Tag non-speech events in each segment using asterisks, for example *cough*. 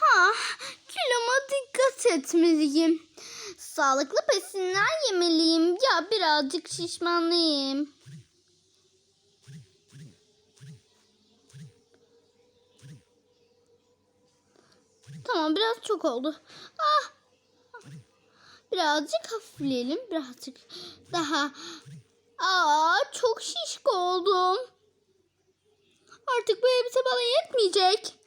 Ha, kiloma dikkat etmeliyim. Sağlıklı besinler yemeliyim. Ya birazcık şişmanlayayım. Tamam biraz çok oldu. Ah. Birazcık hafifleyelim. Birazcık daha. Aa çok şişko oldum. Artık bu elbise bana yetmeyecek.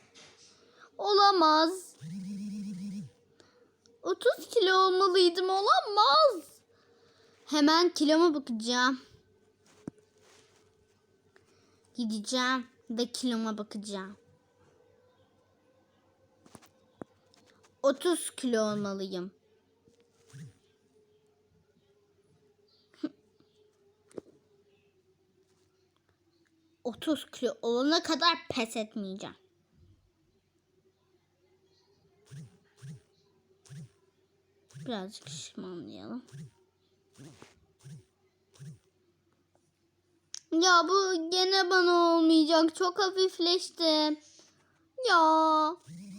Olamaz. 30 kilo olmalıydım olamaz. Hemen kiloma bakacağım. Gideceğim ve kiloma bakacağım. 30 kilo olmalıyım. Otuz kilo olana kadar pes etmeyeceğim. Birazcık şişmanlayalım. Ya bu gene bana olmayacak. Çok hafifleşti. Ya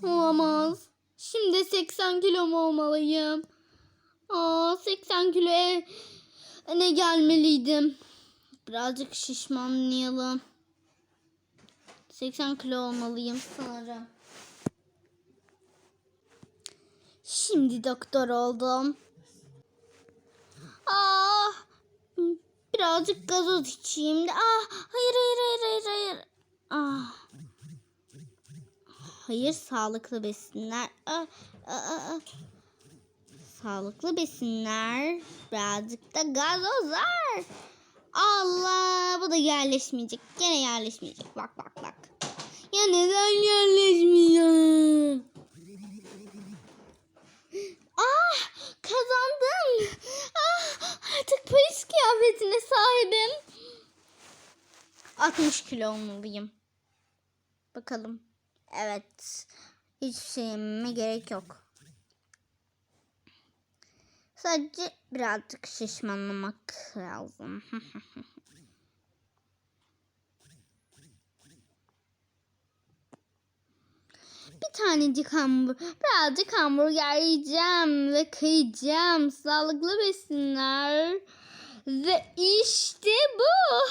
olamaz. Şimdi 80 kilo mu olmalıyım? Aa 80 kiloya ne gelmeliydim. Birazcık şişmanlayalım. 80 kilo olmalıyım sanırım. Şimdi doktor oldum. Ah, birazcık gazoz içeyim de. Ah, hayır hayır hayır hayır hayır. Ah. Hayır sağlıklı besinler. Ah, ah, ah, ah. Sağlıklı besinler. Birazcık da gazozlar. Allah bu da yerleşmeyecek. Gene yerleşmeyecek. Bak bak bak. Ya neden yerleşmiyor? Ah kazandım. Ah artık polis kıyafetine sahibim. 60 kilo olmalıyım. Bakalım. Evet. Hiçbir şey yememe gerek yok. Sadece birazcık şişmanlamak lazım. *laughs* Bir tanecik hamburger, birazcık hamburger yiyeceğim ve kıyacağım. Sağlıklı besinler. Ve işte bu.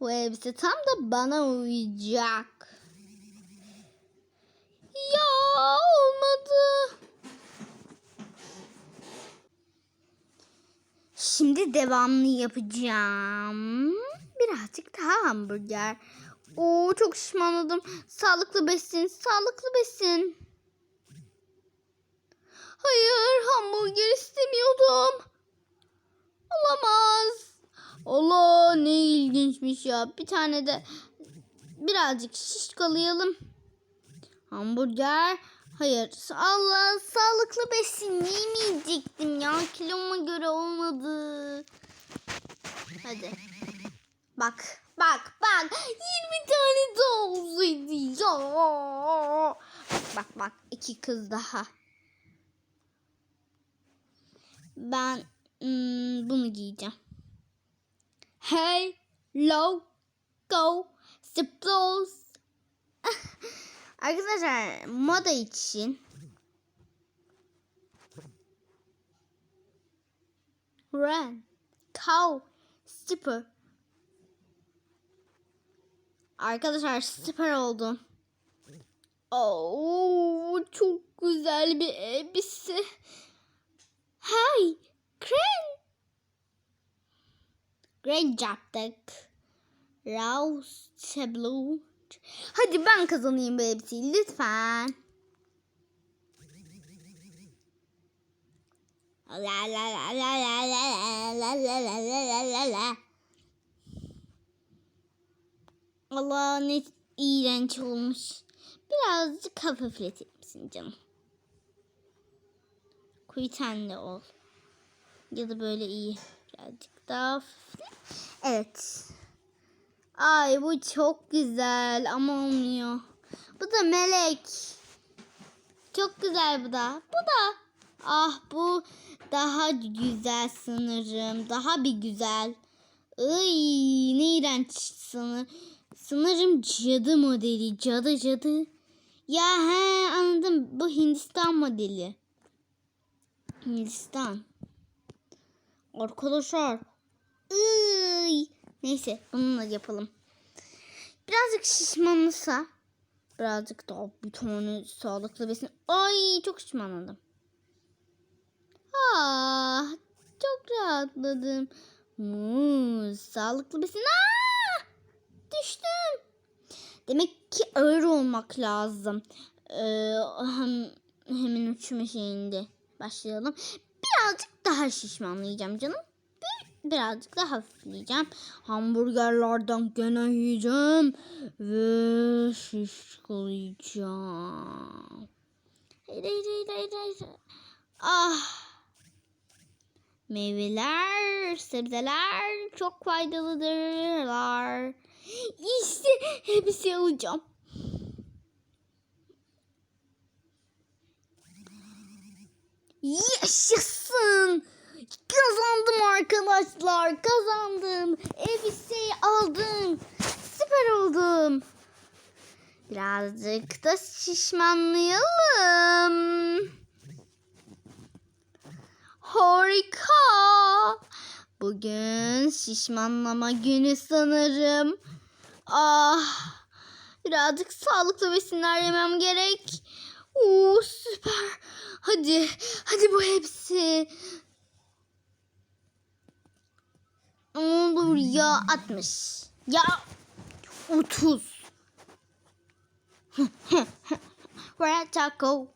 Bu elbise tam da bana uyacak. Ya olmadı. Şimdi devamlı yapacağım. Birazcık daha hamburger. Oo çok şişmanladım. Sağlıklı besin, sağlıklı besin. Hayır, hamburger istemiyordum. Olamaz. Allah ne ilginçmiş ya. Bir tane de birazcık şişkalayalım. Hamburger. Hayır. Allah sağlıklı besin yemeyecektim ya. Kiloma göre olmadı. Hadi. Bak. Bak bak. 20 tane daha ya. Bak bak bak. iki kız daha. Ben hmm, bunu giyeceğim. Hey, low, go, suppose. *laughs* Arkadaşlar moda için run, cow, skipper. Arkadaşlar süper oldum. Oo, çok güzel bir elbise. Hey, Crane. Great yaptık. Rouse Blue. Hadi ben kazanayım bu elbiseyi lütfen. La la la la la la la la la la la la la. Allah ne iğrenç olmuş. Birazcık hafifletir misin canım? Kuyu ol. Ya da böyle iyi. Birazcık daha hafifle. Evet. Ay bu çok güzel ama olmuyor. Bu da melek. Çok güzel bu da. Bu da. Ah bu daha güzel sanırım. Daha bir güzel. Iy ne iğrenç sanırım. Sanırım cadı modeli. Cadı cadı. Ya he an bu Hindistan modeli. Hindistan. Arkadaşlar. Iy. Neyse bununla yapalım. Birazcık şişmanlısa birazcık daha bir tane sağlıklı besin. Ay çok şişmanladım. Ah çok rahatladım. Muz sağlıklı besin. Aa, düştüm. Demek ki ağır olmak lazım. Ee, hem, hemen uçma şeyinde başlayalım. Birazcık daha şişmanlayacağım canım. Bir, birazcık daha hafifleyeceğim. Hamburgerlerden gene yiyeceğim. Ve şişkolayacağım. Hayır hayır hayır hayır. hayır. Ah. Meyveler, sebzeler çok faydalıdırlar. İşte hepsi alacağım. Yaşasın. Kazandım arkadaşlar. Kazandım. Elbiseyi aldım. Süper oldum. Birazcık da şişmanlayalım. Harika. Bugün şişmanlama günü sanırım. Ah. Birazcık sağlıklı besinler yemem gerek. Oo süper. Hadi. Hadi bu hepsi. Ne olur ya 60. Ya 30. Red taco.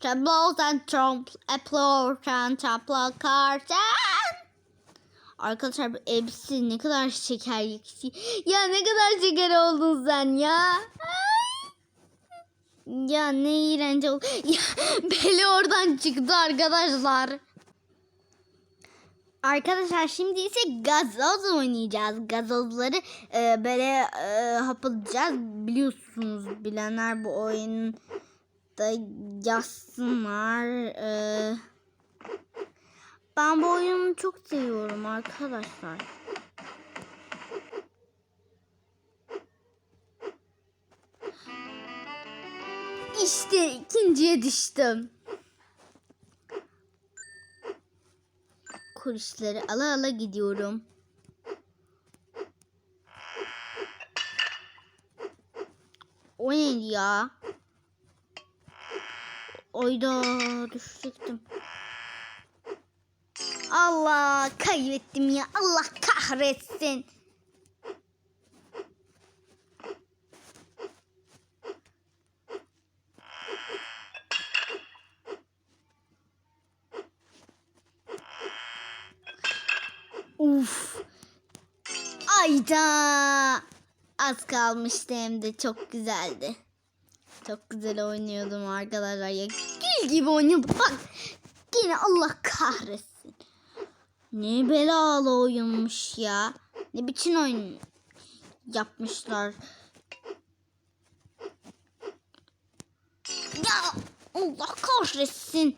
Troubles and trumps. Applause and chapla carton. Arkadaşlar bu hepsi ne kadar şeker. Ya ne kadar şeker oldun sen ya. *laughs* Ya ne iğrenç oldu. *laughs* Ya Beli oradan çıktı arkadaşlar. Arkadaşlar şimdi ise gazoz oynayacağız. Gazozları e, böyle e, hapalacağız. Biliyorsunuz bilenler bu oyunu da yazsınlar. E, ben bu oyunu çok seviyorum arkadaşlar. İşte ikinciye düştüm. Kuruşları ala ala gidiyorum. O neydi ya? Oyda düşecektim. Allah kaybettim ya. Allah kahretsin. Uf. Ayda. Az kalmıştı hem de çok güzeldi. Çok güzel oynuyordum arkadaşlar ya. Gül gibi oynuyordum. Bak yine Allah kahretsin. Ne belalı oyunmuş ya. Ne biçim oyun yapmışlar. Ya Allah kahretsin.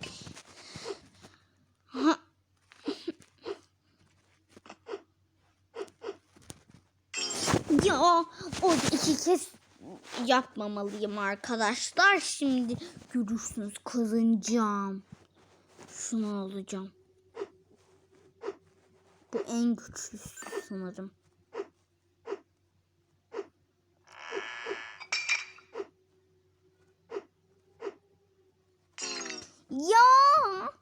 Ha. Ya o iki kez yapmamalıyım arkadaşlar. Şimdi görürsünüz kazanacağım. Şunu alacağım. Bu en güçlüsü sanırım. Ya!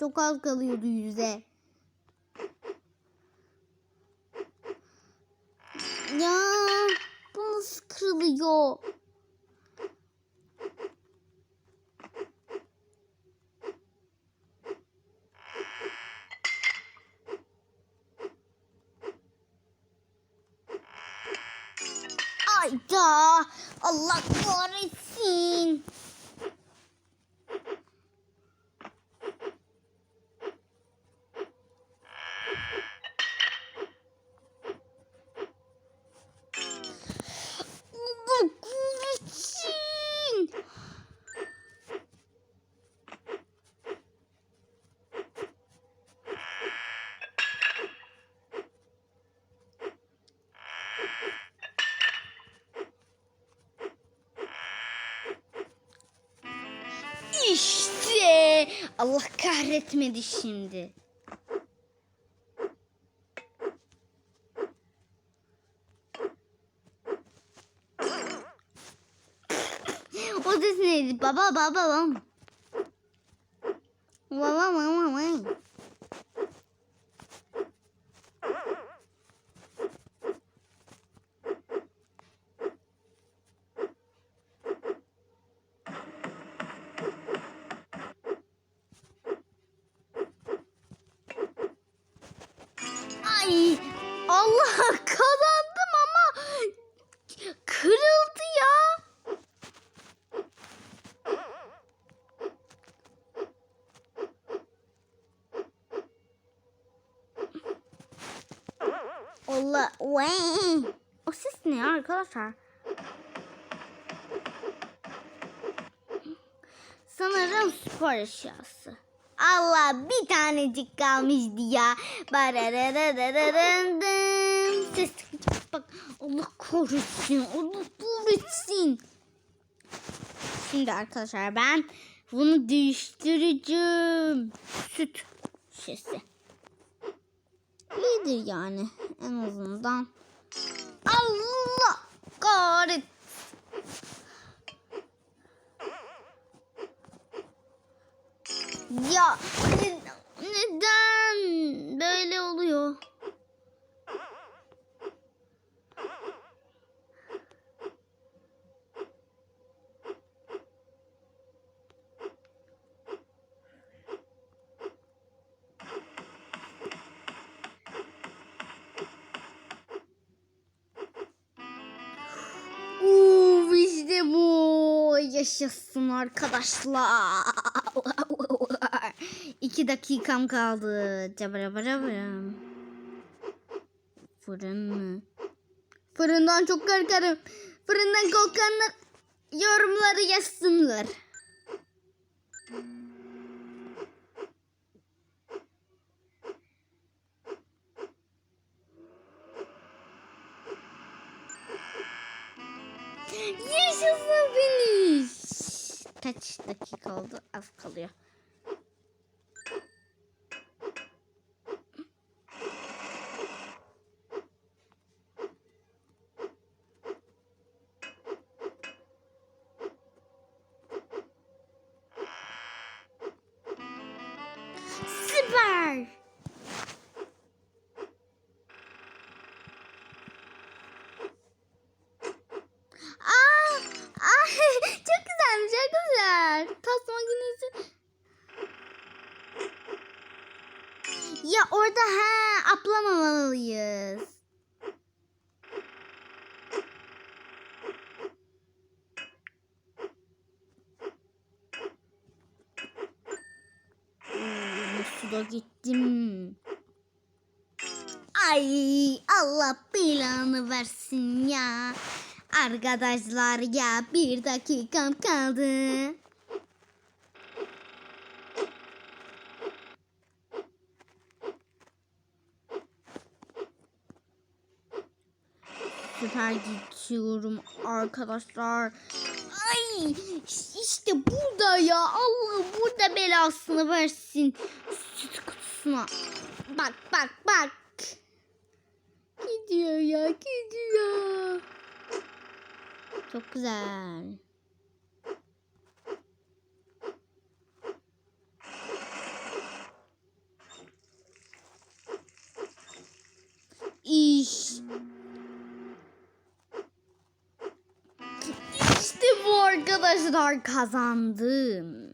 Çok az kalıyordu yüze. Ayda Allah kahretsin. Allah kahretmedi şimdi. O ses neydi? Baba baba baba. Baba baba baba. Ay Allah kazandım ama kırıldı ya. Allah. O ses ne arkadaşlar? Sanırım spor eşyası. Allah bir tanecik kalmıştı ya. Ses bak Allah korusun. Allah korusun. Şimdi arkadaşlar ben bunu değiştireceğim. Süt şişesi. İyidir yani en azından. Allah kahret. Ya ne- neden böyle oluyor? Uf işte bu. Yaşasın arkadaşlar. *laughs* İki dakikam kaldı. Cabarabarabam. Fırın mı? Fırından çok korkarım. Fırından korkanlar yorumları yazsınlar. Yaşasın finish. Kaç dakika oldu? Az kalıyor. Güzel. Tost makinesi. Ya orada ha atlamamalıyız. Suda gittim. Ay Allah belanı versin ya. Arkadaşlar ya bir dakikam kaldı. Süper gidiyorum arkadaşlar. Ay işte burada ya Allah burada belasını versin. Süt kutusuna. Bak bak bak. Gidiyor ya gidiyor. Çok güzel. Arkadaşlar kazandım.